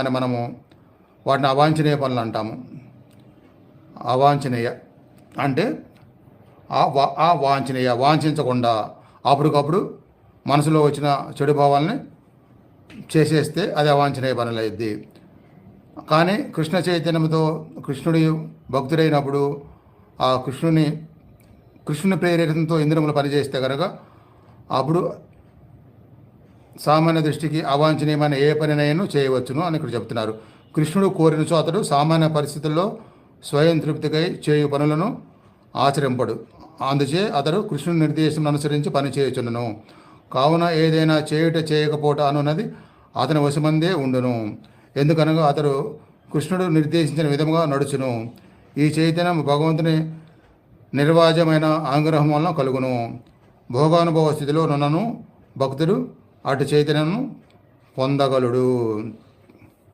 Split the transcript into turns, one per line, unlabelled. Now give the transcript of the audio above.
అని మనము వాటిని అవాంఛనీయ పనులు అంటాము. అవాంఛనీయ అంటే ఆ వా ఆ వాంఛనీయ వాంఛించకుండా అప్పటికప్పుడు మనసులో వచ్చిన చెడు భావాలని చేసేస్తే అది అవాంఛనీయ పనులైద్ది. కానీ కృష్ణ చైతన్యంతో కృష్ణుడి భక్తుడైనప్పుడు ఆ కృష్ణుని కృష్ణుని ప్రేరేపణతో ఇంద్రములు పనిచేస్తే కనుక అప్పుడు సామాన్య దృష్టికి అవాంఛనీయమైన ఏ పనినైనా చేయవచ్చును అని ఇక్కడ చెప్తున్నారు. కృష్ణుడు కోరినచో అతడు సామాన్య పరిస్థితుల్లో స్వయం తృప్తికై చేయు పనులను ఆచరింపడు. అందుచే అతడు కృష్ణుని నిర్దేశం అనుసరించి పని చేయుచుండును. కావున ఏదైనా చేయుట చేయకపోవట అనున్నది అతని వశమందే ఉండును. ఎందుకనగా అతడు కృష్ణుడు నిర్దేశించిన విధముగా నడుచును. ఈ చైతన్యం భగవంతుని నిర్వాజమైన ఆగ్రహం వలన కలుగును. భోగానుభవ స్థితిలో నున్నను భక్తుడు అటు చైతన్యము పొందగలుడు.